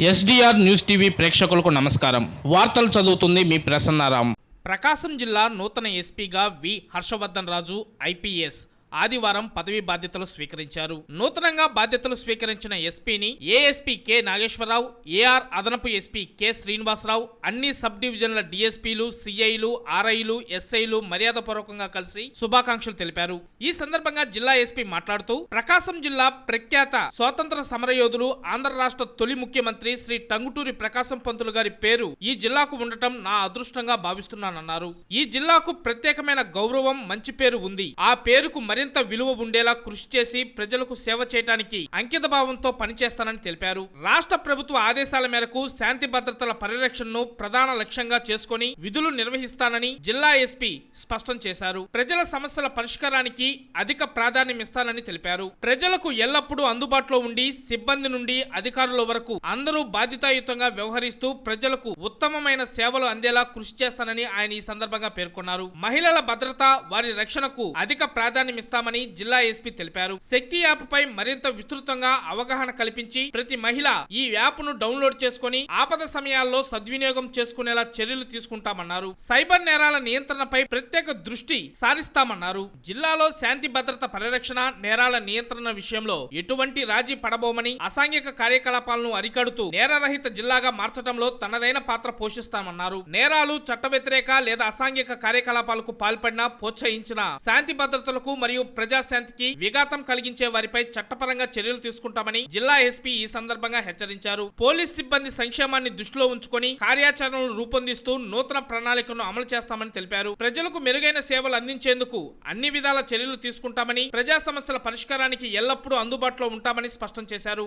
SDR news TV ప్రేక్షకులకు నమస్కారం. వార్తలు చదువుతుంది మీ ప్రసన్నారాం. ప్రకాశం జిల్లా నూతన ఎస్పీగా వి హర్షవర్ధన్ రాజు ఐపీఎస్. ఆదివారం పదవీ బాధ్యతలు స్వీకరించారు. నూతనంగా బాధ్యతలు స్వీకరించిన ఎస్పీని ఏఎస్పీ కె నాగేశ్వరరావు ఏఆర్ అదనపు ఎస్పీ కె శ్రీనివాసరావు అన్ని సబ్ డివిజన్ల డిఎస్పీలు సిఐలు ఆర్ఐలు ఎస్ఐలు మర్యాదపూర్వకంగా కలిసి శుభాకాంక్షలు తెలిపారు. ఈ సందర్భంగా జిల్లా ఎస్పీ మాట్లాడుతూ ప్రకాశం జిల్లా ప్రఖ్యాత స్వాతంత్ర సమరయోధులు ఆంధ్ర రాష్ట్ర తొలి ముఖ్యమంత్రి శ్రీ టంగుటూరి ప్రకాశం పంతులు గారి పేరు ఈ జిల్లాకు ఉండటం నా అదృష్టంగా భావిస్తున్నానన్నారు. ఈ జిల్లాకు ప్రత్యేకమైన గౌరవం మంచి పేరు ఉంది. ఆ పేరుకు మరింత విలువ ఉండేలా కృషి చేసి ప్రజలకు సేవ చేయడానికి అంకిత భావంతో పనిచేస్తానని తెలిపారు. రాష్ట్ర ప్రభుత్వ ఆదేశాల మేరకు శాంతి భద్రతల పరిరక్షణను ప్రధాన లక్ష్యంగా చేసుకుని విధులు నిర్వహిస్తానని జిల్లా ఎస్పీ స్పష్టం చేశారు. ప్రజల సమస్యల పరిష్కారానికి అధిక ప్రాధాన్యమిస్తానని తెలిపారు. ప్రజలకు ఎల్లప్పుడూ అందుబాటులో ఉండి సిబ్బంది నుండి అధికారుల వరకు అందరూ బాధ్యతాయుతంగా వ్యవహరిస్తూ ప్రజలకు ఉత్తమమైన సేవలు అందేలా కృషి చేస్తానని ఆయన ఈ సందర్భంగా పేర్కొన్నారు. మహిళల భద్రత వారి రక్షణకు అధిక నిర్వహిస్తామని జిల్లా ఎస్పీ తెలిపారు. శక్తి యాప్ పై మరింత విస్తృతంగా అవగాహన కల్పించి ప్రతి మహిళ ఈ యాప్ను డౌన్లోడ్ చేసుకుని ఆపద సమయాల్లో సద్వినియోగం చేసుకునేలా చర్యలు తీసుకుంటామన్నారు. సైబర్ నేరాల నియంత్రణపై ప్రత్యేక దృష్టి సారిస్తామన్నారు. జిల్లాలో శాంతి భద్రత పరిరక్షణ నేరాల నియంత్రణ విషయంలో ఎటువంటి రాజీ పడబోమని అసాంఘిక కార్యకలాపాలను అరికడుతూ నేరరహిత జిల్లాగా మార్చడంలో తనదైన పాత్ర పోషిస్తామన్నారు. నేరాలు చట్ట వ్యతిరేక లేదా అసాంఘిక కార్యకలాపాలకు పాల్పడిన ప్రోత్సహించిన శాంతి భద్రతలకు మరియు మరియు ప్రజాశాంతికి విఘాతం కలిగించే వారిపై చట్టపరంగా చర్యలు తీసుకుంటామని జిల్లా ఎస్పీ ఈ సందర్భంగా హెచ్చరించారు. పోలీస్ సిబ్బంది సంక్షేమాన్ని దృష్టిలో ఉంచుకొని కార్యాచరణలు రూపొందిస్తూ నూతన ప్రణాళికను అమలు చేస్తామని తెలిపారు. ప్రజలకు మెరుగైన సేవలు అందించేందుకు అన్ని విధాల చర్యలు తీసుకుంటామని ప్రజా సమస్యల పరిష్కారానికి ఎల్లప్పుడూ అందుబాటులో ఉంటామని స్పష్టం చేశారు.